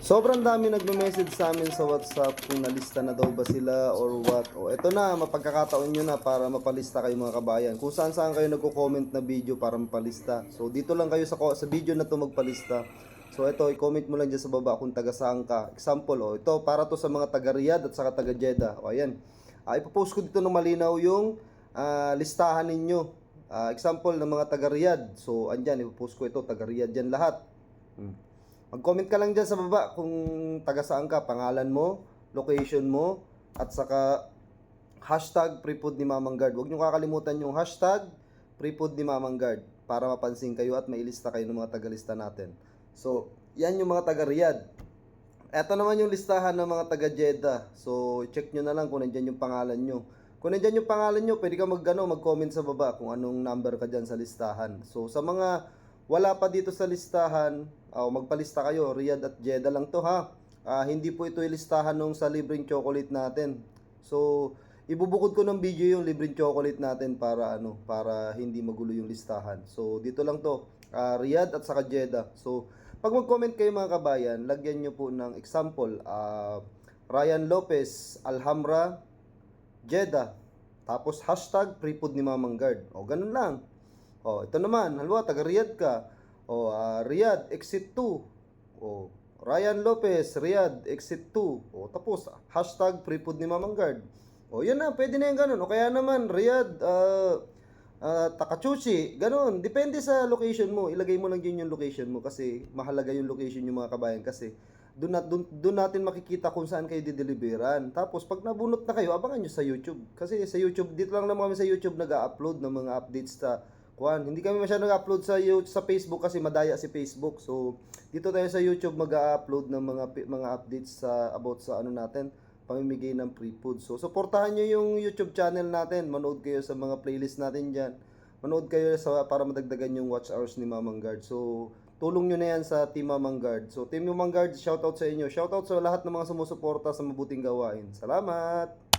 Sobrang dami nagme-message sa amin sa WhatsApp kung nalista na daw ba sila or what. O eto na, mapagkakataon nyo na para mapalista kayo mga kabayan. Kung saan saan kayo nagko-comment na video para mapalista. So dito lang kayo sa, sa video na to magpalista. So ito, i-comment mo lang dyan sa baba kung taga saan ka. Example, oh, ito para to sa mga taga Riyadh at saka taga Jeddah. O ayan. Ah, ipopost ko dito ng malinaw yung ah, listahan ninyo. Ah, example ng mga taga Riyadh. So andyan, ipopost ko ito, taga Riyadh yan lahat. Hmm. Mag-comment ka lang dyan sa baba kung taga saan ka, pangalan mo, location mo, at saka hashtag prefood ni Mamang Guard. Huwag niyo kakalimutan yung hashtag prefood ni Mamang Guard para mapansin kayo at mailista kayo ng mga tagalista natin. So, yan yung mga taga Riyadh. Eto naman yung listahan ng mga taga Jeddah. So, check nyo na lang kung nandyan yung pangalan nyo. Kung nandyan yung pangalan nyo, pwede ka mag, mag-comment sa baba kung anong number ka dyan sa listahan. So, sa mga wala pa dito sa listahan, oh, magpalista kayo. Riyadh at Jeddah lang to ha. Ah, hindi po ito yung listahan nung sa libreng chocolate natin. So, ibubukod ko ng video yung libreng chocolate natin para ano, para hindi magulo yung listahan. So, dito lang to. Ah, Riyadh at saka Jeddah. So, pag mag-comment kayo mga kabayan, lagyan nyo po ng example. ah, Ryan Lopez, Alhambra, Jeddah. Tapos hashtag prefood ni Mamang Guard. O, ganun lang. O, ito naman. Halwa, taga Riyadh ka. O, ah, Riyadh, exit 2. O, Ryan Lopez, Riyadh, exit 2. O, tapos, hashtag prefood ni Mamang Guard. O, yun na. Pwede na yung ganun. O, kaya naman, Riyadh, ah, ah, Takachuchi, ganun. Depende sa location mo. Ilagay mo lang yun yung location mo kasi mahalaga yung location yung mga kabayan kasi doon na, doon, doon natin makikita kung saan kayo dideliveran. Tapos pag nabunot na kayo, abangan nyo sa YouTube. Kasi sa YouTube, dito lang naman kami sa YouTube nag-upload ng mga updates sa kuan. Hindi kami masyado nag-upload sa You- sa Facebook kasi madaya si Facebook. So dito tayo sa YouTube mag-upload ng mga mga updates sa about sa ano natin, pamimigay ng free food. So suportahan nyo yung YouTube channel natin. Manood kayo sa mga playlist natin diyan. Manood kayo sa para madagdagan yung watch hours ni Mamang Guard. So tulong nyo na yan sa Team Mamang Guard. So Team Mamang Guard, shoutout sa inyo. Shoutout sa lahat ng mga sumusuporta sa mabuting gawain. Salamat!